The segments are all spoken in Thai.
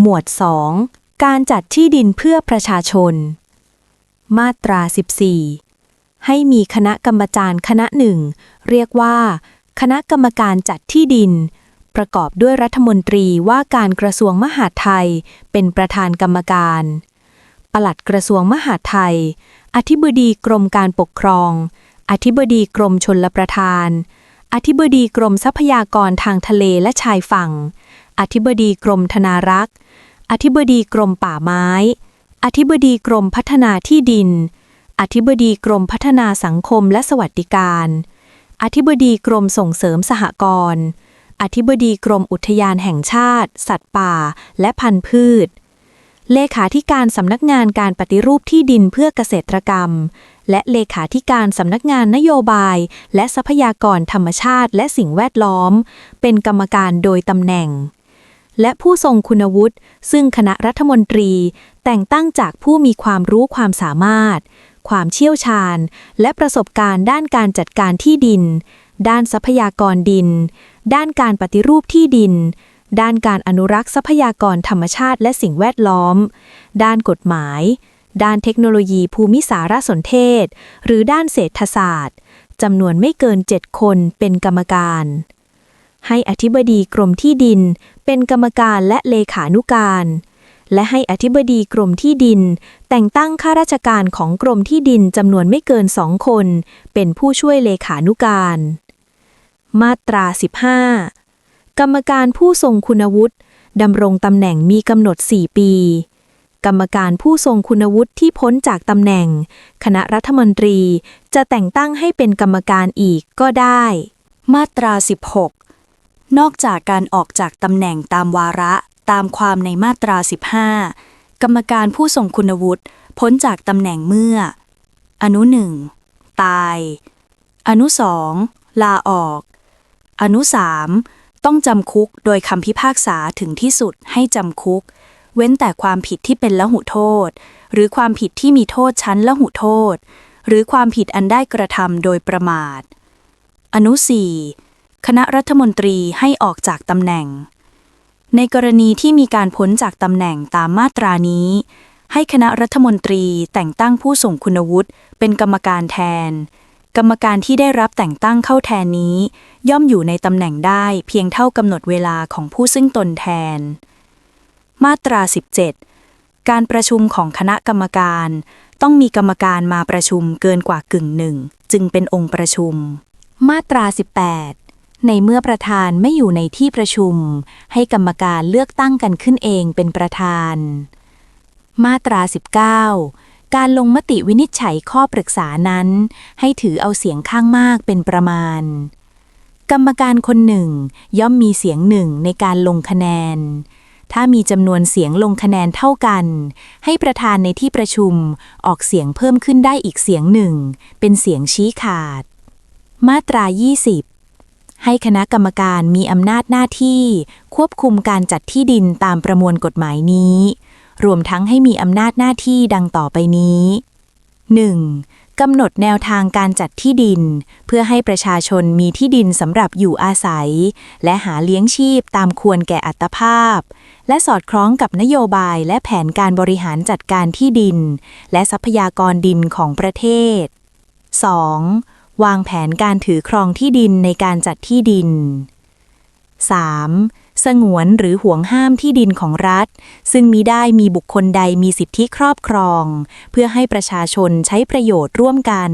หมวด 2 การจัดที่ดินเพื่อประชาชน มาตรา 14 ให้มีคณะกรรมการคณะหนึ่ง เรียกว่า คณะกรรมการจัดที่ดิน ประกอบด้วยรัฐมนตรีว่าการกระทรวงมหาดไทย เป็นประธานกรรมการปลัดกระทรวงมหาดไทย อธิบดีกรมการปกครอง อธิบดีกรมชนลประทาน อธิบดีกรมทรัพยากรทางทะเลและชายฝั่ง อธิบดีกรมธนารักษ์ อธิบดีกรมป่าไม้ อธิบดีกรมพัฒนาที่ดิน อธิบดีกรมพัฒนาสังคมและสวัสดิการ อธิบดีกรมส่งเสริมสหกรณ์ อธิบดีกรมอุทยานแห่งชาติ สัตว์ป่า และพันธุ์พืช เลขาธิการสำนักงานการปฏิรูปที่ดินเพื่อเกษตรกรรม และเลขาธิการสำนักงานนโยบาย และทรัพยากรธรรมชาติและสิ่งแวดล้อม เป็นกรรมการโดยตำแหน่ง และผู้ทรงคุณวุฒิ ซึ่งคณะรัฐมนตรี แต่งตั้งจากผู้มีความรู้ความสามารถ ความเชี่ยวชาญ และประสบการณ์ด้านการจัดการที่ดิน ด้านทรัพยากรดิน ด้านการปฏิรูปที่ดิน ด้านการอนุรักษ์ทรัพยากรธรรมชาติและสิ่งแวดล้อม ด้านกฎหมาย ด้านเทคโนโลยีภูมิสารสนเทศ หรือด้านเศรษฐศาสตร์จำนวนไม่เกิน 7 คนเป็นกรรมการ ให้อธิบดีกรมที่ดิน เป็นกรรมการและเลขานุการ และให้อธิบดีกรมที่ดิน แต่งตั้งข้าราชการของกรมที่ดินจำนวนไม่เกินสองคน เป็นผู้ช่วยเลขานุการ มาตรา 15 กรรมการผู้ทรงคุณวุฒิดำรงตำแหน่งมีกำหนด 4 ปี กรรมการผู้ทรงคุณวุฒิที่พ้นจากตำแหน่ง คณะรัฐมนตรีจะแต่งตั้งให้เป็นกรรมการอีกก็ได้ มาตรา 16 นอกจากการออกจากตำแหน่งตามวาระตามความในมาตรา 15 กรรมการผู้ทรงคุณวุฒิพ้นจากตำแหน่งเมื่อ อนุหนึ่งตาย อนุสองลาออก อนุสามต้องจำคุกโดยคำพิพากษาถึงที่สุดให้จำคุก เว้นแต่ความผิดที่เป็นละหุโทษ หรือความผิดที่มีโทษชั้นละหุโทษ หรือความผิดอันได้กระทำโดยประมาท อนุ4 คณะรัฐมนตรีให้ออกจากตำแหน่ง ในกรณีที่มีการพ้นจากตำแหน่งตามมาตรานี้ ให้คณะรัฐมนตรีแต่งตั้งผู้ส่งคุณวุฒิเป็นกรรมการแทน กรรมการที่ได้รับแต่งตั้งเข้าแทนนี้ ย่อมอยู่ในตำแหน่งได้เพียงเท่ากำหนดเวลาของผู้ซึ่งตนแทน มาตรา 17 การประชุมของคณะกรรมการ ต้องมีกรรมการมาประชุมเกินกว่ากึ่งหนึ่งจึงเป็นองค์ประชุม มาตรา 18 ในเมื่อประธานไม่อยู่ในที่ประชุม ให้กรรมการเลือกตั้งกันขึ้นเองเป็นประธาน มาตรา 19 การลงมติวินิจฉัยข้อปรึกษานั้น ให้ถือเอาเสียงข้างมากเป็นประมาณ กรรมการคนหนึ่งย่อมมีเสียงหนึ่งในการลงคะแนน ถ้ามีจำนวนเสียงลงคะแนนเท่ากัน ให้ประธานในที่ประชุมออกเสียงเพิ่มขึ้นได้อีกเสียงหนึ่ง เป็นเสียงชี้ขาด มาตรา 20 ให้คณะกรรมการมีอำนาจหน้าที่ ควบคุมการจัดที่ดินตามประมวลกฎหมายนี้ รวมทั้งให้มีอำนาจหน้าที่ดังต่อไปนี้ 1. กำหนดแนวทางการจัดที่ดิน เพื่อให้ประชาชนมีที่ดินสำหรับอยู่อาศัย และหาเลี้ยงชีพตามควรแก่อัตภาพ และสอดคล้องกับนโยบายและแผนการบริหารจัดการที่ดิน และทรัพยากรดินของประเทศ 2. วางแผนการถือครองที่ดินในการจัดที่ดิน 3. สงวนหรือห่วงห้ามที่ดินของรัฐ ซึ่งมิได้มีบุคคลใดมีสิทธิครอบครอง เพื่อให้ประชาชนใช้ประโยชน์ร่วมกัน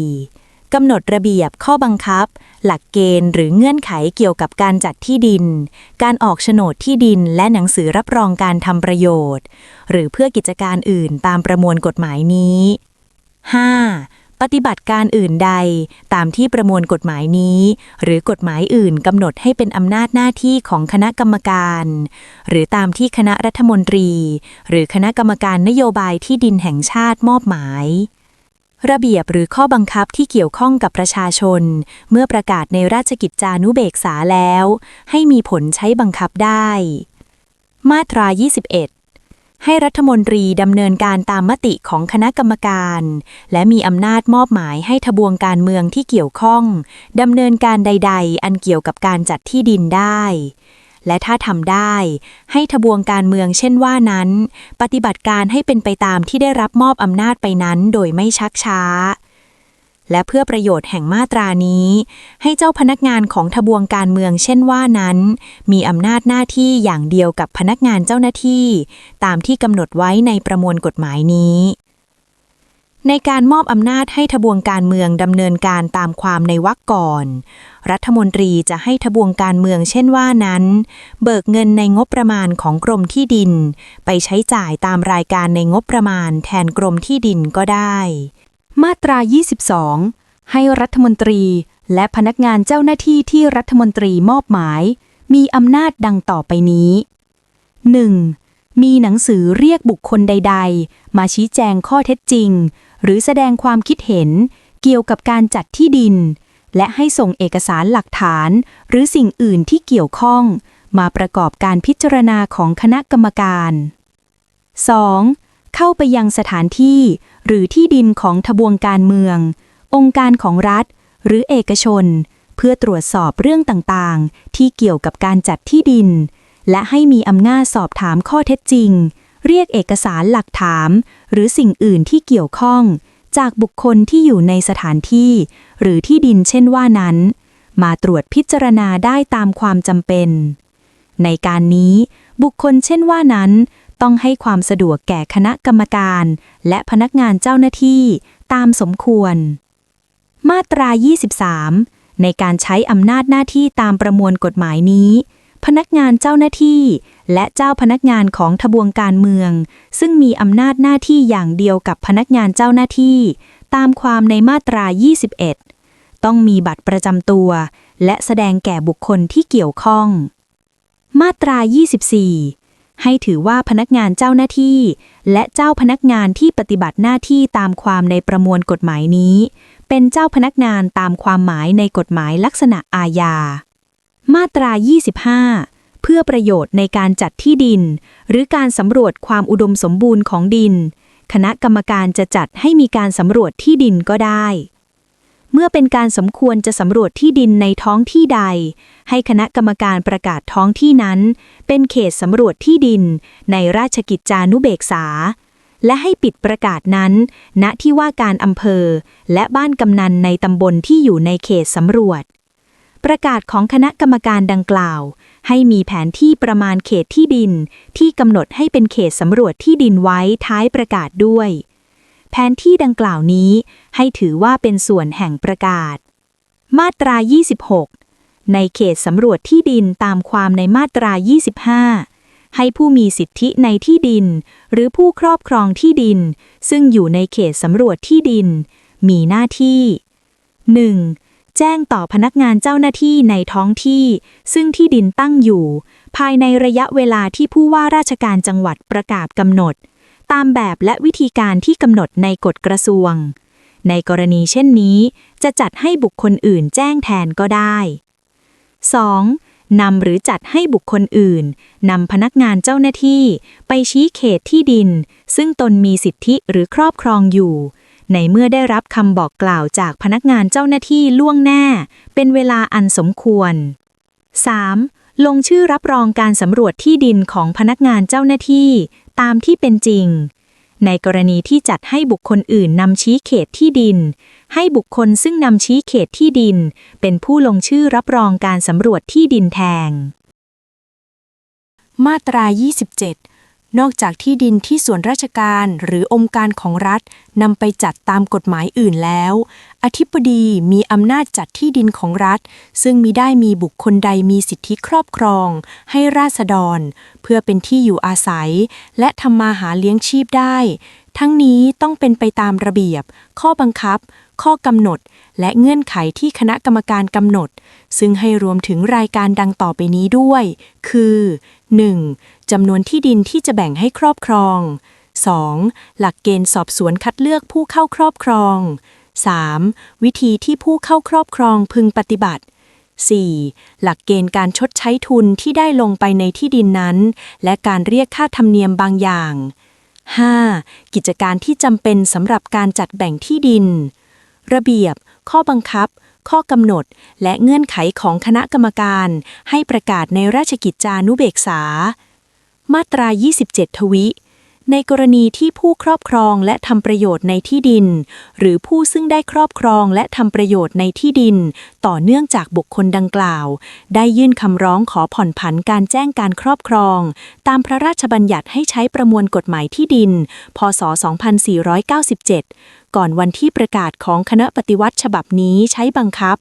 4. กำหนดระเบียบข้อบังคับ หลักเกณฑ์หรือเงื่อนไขเกี่ยวกับการจัดที่ดิน การออกโฉนดที่ดินและหนังสือรับรองการทำประโยชน์ หรือเพื่อกิจการอื่นตามประมวลกฎหมายนี้ 5. ปฏิบัติการอื่นใด ตามที่ประมวลกฎหมายนี้ หรือกฎหมายอื่นกำหนดให้เป็นอำนาจหน้าที่ของคณะกรรมการ หรือตามที่คณะรัฐมนตรี หรือคณะกรรมการนโยบายที่ดินแห่งชาติมอบหมาย ระเบียบหรือข้อบังคับที่เกี่ยวข้องกับประชาชน เมื่อประกาศในราชกิจจานุเบกษาแล้ว ให้มีผลใช้บังคับได้ มาตรา 21 ให้รัฐมนตรีดำเนินการตามมติของคณะกรรมการ และมีอำนาจมอบหมายให้ทบวงการเมืองที่เกี่ยวข้องดำเนินการใด ๆ อันเกี่ยวกับการจัดที่ดินได้ และถ้าทำได้ ให้ทบวงการเมืองเช่นว่านั้น ปฏิบัติการให้เป็นไปตามที่ได้รับมอบอำนาจไปนั้นโดยไม่ชักช้า และเพื่อประโยชน์แห่งมาตรานี้ ให้เจ้าพนักงานของทบวงการเมืองเช่นว่านั้น มีอำนาจหน้าที่อย่างเดียวกับพนักงานเจ้าหน้าที่ ตามที่กำหนดไว้ในประมวลกฎหมายนี้ ในการมอบอำนาจให้ทบวงการเมืองดำเนินการตามความในวรรคก่อน รัฐมนตรีจะให้ทบวงการเมืองเช่นว่านั้น เบิกเงินในงบประมาณของกรมที่ดิน ไปใช้จ่ายตามรายการในงบประมาณแทนกรมที่ดินก็ได้ มาตรา 22 ให้รัฐมนตรีและพนักงานเจ้าหน้าที่ที่รัฐมนตรีมอบหมาย มีอำนาจดังต่อไปนี้ 1. มีหนังสือเรียกบุคคลใด ๆ มาชี้แจงข้อเท็จจริง หรือแสดงความคิดเห็นเกี่ยวกับการจัดที่ดิน และให้ส่งเอกสารหลักฐาน หรือสิ่งอื่นที่เกี่ยวข้อง มาประกอบการพิจารณาของคณะกรรมการ 2. เข้าไปยังสถานที่ หรือที่ดินของทบวงการเมือง องค์การของรัฐ หรือเอกชน เพื่อตรวจสอบเรื่องต่างๆ ที่เกี่ยวกับการจัดที่ดิน และให้มีอำนาจสอบถามข้อเท็จจริง เรียกเอกสารหลักถามหรือสิ่งอื่นที่เกี่ยวข้อง จากบุคคลที่อยู่ในสถานที่ หรือที่ดินเช่นว่านั้น มาตรวจพิจารณาได้ตามความจำเป็น ในการนี้บุคคลเช่นว่านั้น ต้องให้ความสะดวกแก่คณะกรรมการ และพนักงานเจ้าหน้าที่ตามสมควร มาตรา 23 ในการใช้อำนาจหน้าที่ตามประมวลกฎหมายนี้ พนักงานเจ้าหน้าที่ และเจ้าพนักงานของทบวงการเมือง ซึ่งมีอำนาจหน้าที่อย่างเดียวกับพนักงานเจ้าหน้าที่ ตามความในมาตรา 21 ต้องมีบัตรประจำตัว และแสดงแก่บุคคลที่เกี่ยวข้อง มาตรา 24 ให้ถือว่าพนักงานเจ้าหน้าที่ และเจ้าพนักงานที่ปฏิบัติหน้าที่ตามความในประมวลกฎหมายนี้ เป็นเจ้าพนักงานตามความหมายในกฎหมายลักษณะอาญา มาตรา 25 เพื่อประโยชน์ในการจัดที่ดิน หรือการสำรวจความอุดมสมบูรณ์ของดิน คณะกรรมการจะจัดให้มีการสำรวจที่ดินก็ได้ เมื่อเป็นการสมควรจะสำรวจที่ดินในท้องที่ใด ให้คณะกรรมการประกาศท้องที่นั้น เป็นเขตสำรวจที่ดิน ในราชกิจจานุเบกษา และให้ปิดประกาศนั้น ณที่ว่าการอำเภอ และบ้านกำนันในตำบลที่อยู่ในเขตสำรวจ ประกาศของคณะกรรมการดังกล่าว ให้มีแผนที่ประมาณเขตที่ดิน ที่กำหนดให้เป็นเขตสำรวจที่ดินไว้ท้ายประกาศด้วย แผนที่ดังกล่าวนี้ ให้ถือว่าเป็นส่วนแห่งประกาศ มาตรา 26 ในเขตสำรวจที่ดินตามความในมาตรา 25 ให้ผู้มีสิทธิในที่ดิน หรือผู้ครอบครองที่ดิน ซึ่งอยู่ในเขตสำรวจที่ดิน มีหน้าที่ 1. แจ้งต่อพนักงานเจ้าหน้าที่ในท้องที่ ซึ่งที่ดินตั้งอยู่ ภายในระยะเวลาที่ผู้ว่าราชการจังหวัดประกาศกำหนด ตามแบบและวิธีการที่กำหนดในกฎกระทรวง ในกรณีเช่นนี้ จะจัดให้บุคคลอื่นแจ้งแทนก็ได้ 2. นำหรือจัดให้บุคคลอื่นนำพนักงานเจ้าหน้าที่ ไปชี้เขตที่ดิน ซึ่งตนมีสิทธิหรือครอบครองอยู่ ในเมื่อได้รับคำบอกกล่าวจากพนักงานเจ้าหน้าที่ล่วงหน้า เป็นเวลาอันสมควร 3. ลงชื่อรับรองการสำรวจที่ดินของพนักงานเจ้าหน้าที่ ตามที่เป็นจริง ในกรณีที่จัดให้บุคคลอื่นนำชี้เขตที่ดิน ให้บุคคลซึ่งนำชี้เขตที่ดิน เป็นผู้ลงชื่อรับรองการสำรวจที่ดินแทนมาตรา 27 นอกจากที่ดินที่ส่วนราชการหรือองค์การของรัฐนำไปจัดตามกฎหมายอื่นแล้ว อธิบดีมีอำนาจจัดที่ดินของรัฐ ซึ่งมิได้มีบุคคลใดมีสิทธิครอบครอง ให้ราษฎร เพื่อเป็นที่อยู่อาศัย และทำมาหาเลี้ยงชีพได้ ทั้งนี้ต้องเป็นไปตามระเบียบ ข้อบังคับ ข้อกำหนด และเงื่อนไขที่คณะกรรมการกำหนด ซึ่งให้รวมถึงรายการดังต่อไปนี้ด้วย คือ 1. จำนวนที่ดินที่จะแบ่งให้ครอบครอง 2. หลักเกณฑ์สอบสวนคัดเลือกผู้เข้าครอบครอง 3. วิธีที่ผู้เข้าครอบครองพึงปฏิบัติ 4. หลักเกณฑ์การชดใช้ทุนที่ได้ลงไปในที่ดินนั้น และการเรียกค่าธรรมเนียมบางอย่าง 5. กิจการที่จำเป็นสำหรับการจัดแบ่งที่ดิน ระเบียบ ข้อบังคับ ข้อกำหนด และเงื่อนไขของคณะกรรมการ ให้ประกาศในราชกิจจานุเบกษา มาตรา 27 ทวิ ในกรณีที่ผู้ครอบครองและทำประโยชน์ในที่ดิน หรือผู้ซึ่งได้ครอบครองและทำประโยชน์ในที่ดิน ต่อเนื่องจากบุคคลดังกล่าว ได้ยื่นคำร้องขอผ่อนผันการแจ้งการครอบครอง ตามพระราชบัญญัติให้ใช้ประมวลกฎหมายที่ดิน พศ 2497 ก่อนวันที่ประกาศของคณะปฏิวัติฉบับนี้ใช้บังคับ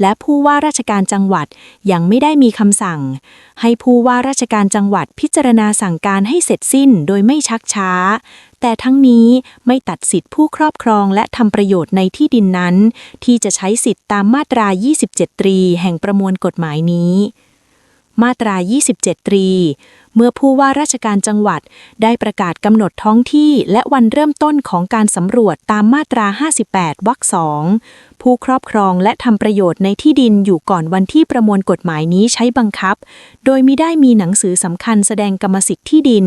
และผู้ว่าราชการจังหวัดยังไม่ได้มีคำสั่ง ให้ผู้ว่าราชการจังหวัดพิจารณาสั่งการให้เสร็จสิ้นโดยไม่ชักช้า แต่ทั้งนี้ไม่ตัดสิทธิผู้ครอบครองและทำประโยชน์ในที่ดินนั้น ที่จะใช้สิทธิตามมาตรา 27 ตรี แห่งประมวลกฎหมายนี้ มาตรา 27 ตรี เมื่อผู้ว่าราชการจังหวัดได้ประกาศกำหนดท้องที่และวันเริ่มต้นของการสำรวจตามมาตรา 58 วรรคสองผู้ครอบครองและทำประโยชน์ในที่ดินอยู่ก่อนวันที่ประมวลกฎหมายนี้ใช้บังคับ โดยมิได้มีหนังสือสำคัญแสดงกรรมสิทธิ์ที่ดิน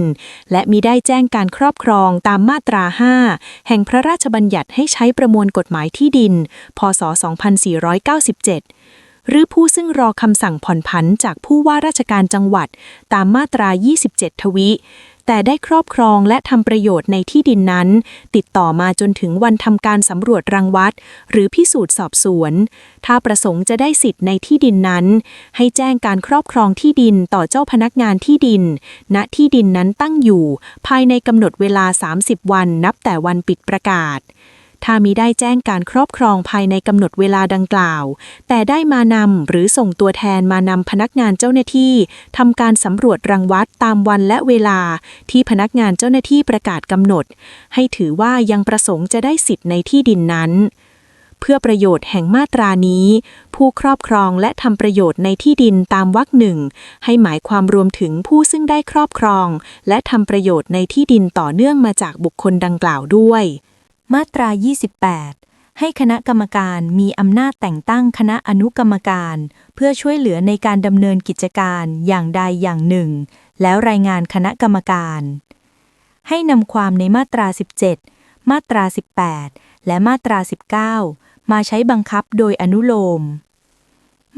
และมิได้แจ้งการครอบครองตามมาตรา 5 แห่งพระราชบัญญัติให้ใช้ประมวลกฎหมายที่ดิน พศ 2497 หรือผู้ซึ่งรอคำสั่งผ่อนผันจากผู้ว่าราชการจังหวัด ตามมาตรา 27 ทวิแต่ได้ครอบครองและทำประโยชน์ในที่ดินนั้น ติดต่อมาจนถึงวันทำการสำรวจรังวัด หรือพิสูจน์สอบสวน ถ้าประสงค์จะได้สิทธิ์ในที่ดินนั้น ให้แจ้งการครอบครองที่ดินต่อเจ้าพนักงานที่ดิน ณที่ดินนั้นตั้งอยู่ ภายในกำหนดเวลา 30 วันนับแต่วันปิดประกาศ ถ้ามิได้แจ้งการครอบครองภายในกำหนดเวลาดังกล่าว แต่ได้มานำหรือส่งตัวแทนมานำพนักงานเจ้าหน้าที่ทำการสำรวจรังวัดตามวันและเวลาที่พนักงานเจ้าหน้าที่ประกาศกำหนด ให้ถือว่ายังประสงค์จะได้สิทธิ์ในที่ดินนั้นเพื่อประโยชน์แห่งมาตรานี้ ผู้ครอบครองและทำประโยชน์ในที่ดินตามวรรคหนึ่ง ให้หมายความรวมถึงผู้ซึ่งได้ครอบครอง และทำประโยชน์ในที่ดินต่อเนื่องมาจากบุคคลดังกล่าวด้วย มาตรา 28 ให้คณะกรรมการมีอำนาจแต่งตั้งคณะอนุกรรมการ เพื่อช่วยเหลือในการดำเนินกิจการอย่างใดอย่างหนึ่ง แล้วรายงานคณะกรรมการ ให้นำความในมาตรา 17 มาตรา 18 และมาตรา 19 มาใช้บังคับโดยอนุโลม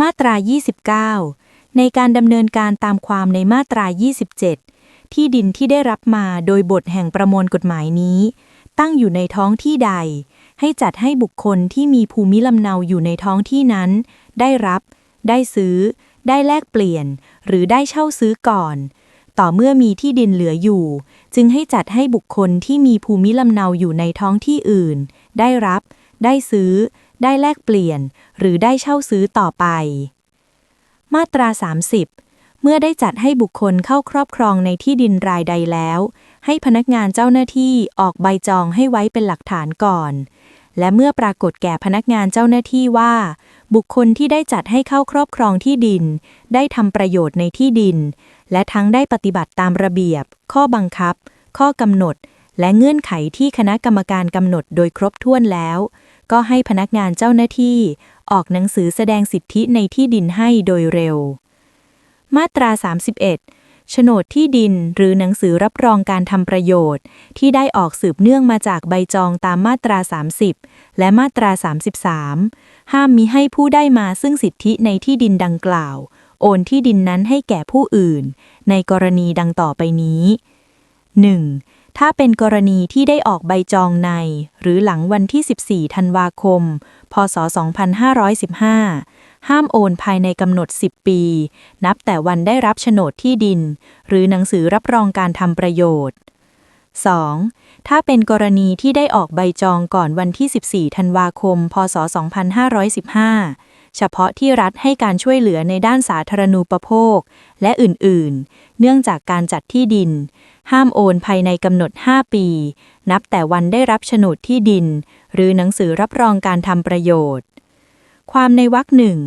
มาตรา 29 ในการดำเนินการตามความในมาตรา 27 ที่ดินที่ได้รับมาโดยบทแห่งประมวลกฎหมายนี้ ตั้งอยู่ในท้องที่ใด ให้จัดให้บุคคลที่มีภูมิลำเนาอยู่ในท้องที่นั้น ได้รับ ได้ซื้อ ได้แลกเปลี่ยน หรือได้เช่าซื้อก่อน ต่อเมื่อมีที่ดินเหลืออยู่ จึงให้จัดให้บุคคลที่มีภูมิลำเนาอยู่ในท้องที่อื่น ได้รับ ได้ซื้อ ได้แลกเปลี่ยน หรือได้เช่าซื้อต่อไป มาตรา 30 เมื่อได้จัดให้บุคคลเข้าครอบครองในที่ดินรายใดแล้ว ให้พนักงานเจ้าหน้าที่ออกใบจองให้ไว้เป็นหลักฐานก่อน และเมื่อปรากฏแก่พนักงานเจ้าหน้าที่ว่า บุคคลที่ได้จัดให้เข้าครอบครองที่ดิน ได้ทำประโยชน์ในที่ดิน และทั้งได้ปฏิบัติตามระเบียบ ข้อบังคับ ข้อกำหนด และเงื่อนไขที่คณะกรรมการกำหนดโดยครบถ้วนแล้ว ก็ให้พนักงานเจ้าหน้าที่ ออกหนังสือแสดงสิทธิในที่ดินให้โดยเร็ว มาตรา 31 โฉนดที่ดินหรือหนังสือรับรองการทำประโยชน์ ที่ได้ออกสืบเนื่องมาจากใบจองตามมาตรา 30 และมาตรา 33 ห้ามมิให้ผู้ได้มาซึ่งสิทธิในที่ดินดังกล่าว โอนที่ดินนั้นให้แก่ผู้อื่น ในกรณีดังต่อไปนี้ 1. ถ้าเป็นกรณีที่ได้ออกใบจองใน หรือหลังวันที่ 14 ธันวาคม พศ 2515 ห้ามโอนภายในกำหนด 10 ปี นับแต่วันได้รับโฉนดที่ดิน หรือหนังสือรับรองการทำประโยชน์ 2. ถ้าเป็นกรณีที่ได้ออกใบจองก่อนวันที่ 14 ธันวาคม พศ 2515 เฉพาะที่รัฐให้การช่วยเหลือในด้านสาธารณูปโภค และอื่น ๆ เนื่องจากการจัดที่ดิน ห้ามโอนภายในกำหนด 5 ปี นับแต่วันได้รับโฉนดที่ดิน หรือหนังสือรับรองการทำประโยชน์ ความในวรรคหนึ่ง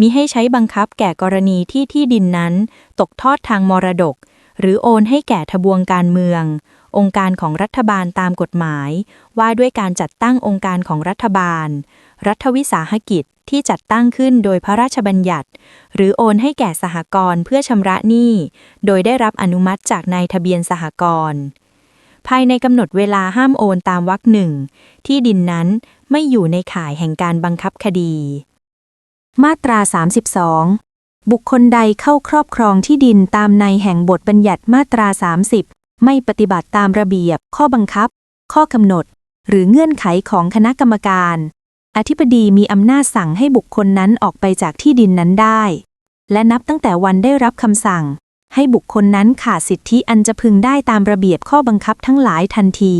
มีให้ใช้บังคับแก่กรณีที่ที่ดินนั้น ตกทอดทางมรดก หรือโอนให้แก่ทบวงการเมือง องค์การของรัฐบาลตามกฎหมาย ว่าด้วยการจัดตั้งองค์การของรัฐบาล รัฐวิสาหกิจที่จัดตั้งขึ้นโดยพระราชบัญญัติ หรือโอนให้แก่สหกรณ์เพื่อชำระหนี้ โดยได้รับอนุมัติจากนายทะเบียนสหกรณ์ ภายในกำหนดเวลาห้ามโอนตามวรรคหนึ่ง ที่ดินนั้นไม่อยู่ในข่ายแห่งการบังคับคดี มาตรา 32 บุคคลใดเข้าครอบครองที่ดินตามในแห่งบทบัญญัติมาตรา 30 ไม่ปฏิบัติตามระเบียบ ข้อบังคับ ข้อกำหนด หรือเงื่อนไขของคณะกรรมการ อธิบดีมีอำนาจสั่งให้บุคคลนั้นออกไปจากที่ดินนั้นได้ และนับตั้งแต่วันได้รับคำสั่ง ให้บุคคลนั้นขาดสิทธิอันจะพึงได้ตามระเบียบข้อบังคับทั้งหลายทันที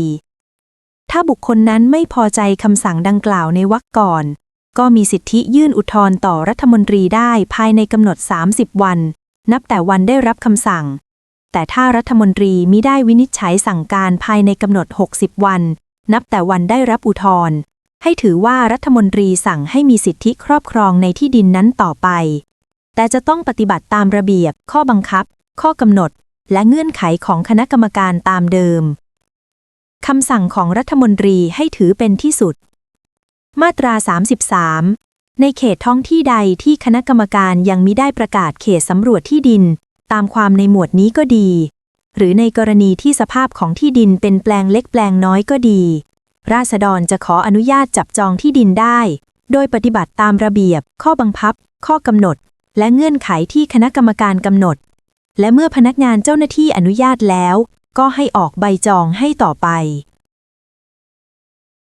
ถ้าบุคคลนั้นไม่พอใจคำสั่งดังกล่าวในวรรคก่อน ก็มีสิทธิยื่นอุทธรณ์ต่อรัฐมนตรีได้ภายในกำหนด 30 วัน นับแต่วันได้รับคำสั่ง แต่ถ้ารัฐมนตรีมิได้วินิจฉัยสั่งการภายในกำหนด 60 วัน นับแต่วันได้รับอุทธรณ์ให้ถือว่ารัฐมนตรีสั่งให้มีสิทธิครอบครองในที่ดินนั้นต่อไป แต่จะต้องปฏิบัติตามระเบียบ ข้อบังคับ ข้อกำหนด และเงื่อนไขของคณะกรรมการตามเดิมคำสั่งของรัฐมนตรีให้ถือเป็นที่สุด มาตรา 33 ในเขตท้องที่ใดที่คณะกรรมการยังมิได้ประกาศเขตสำรวจที่ดิน ตามความในหมวดนี้ก็ดี หรือในกรณีที่สภาพของที่ดินเป็นแปลงเล็กแปลงน้อยก็ดี ราษฎรจะขออนุญาตจับจองที่ดินได้ โดยปฏิบัติตามระเบียบ ข้อบังคับ ข้อกำหนด และเงื่อนไขที่คณะกรรมการกำหนด และเมื่อพนักงานเจ้าหน้าที่อนุญาตแล้ว ก็ให้ออกใบจองให้ต่อไป